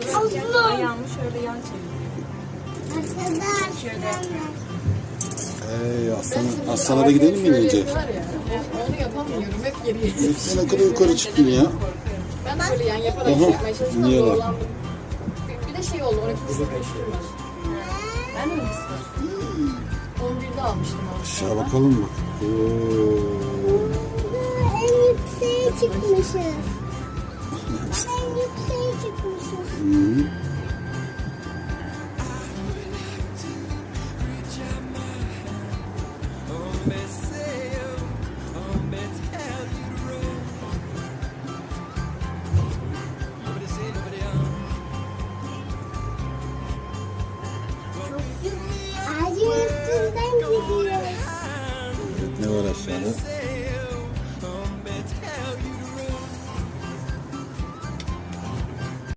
Dururken ayağımı şöyle yan çeviriyorum. Hey aslana, aslana da gidelim mi ya, onu yapamıyorum. Hep geriye. Sen ne kadar yukarı çıktın ya. Ben de böyle yani yaparak Aha, şey yapmaya çalıştım. niye lan? Bir- de şey oldu. 12 kızı var. Ben de mi istiyorum? 11'de almıştım. Aşağı bakalım mı? Oo. En yükseğe çıkmışız. senhora, Senhor.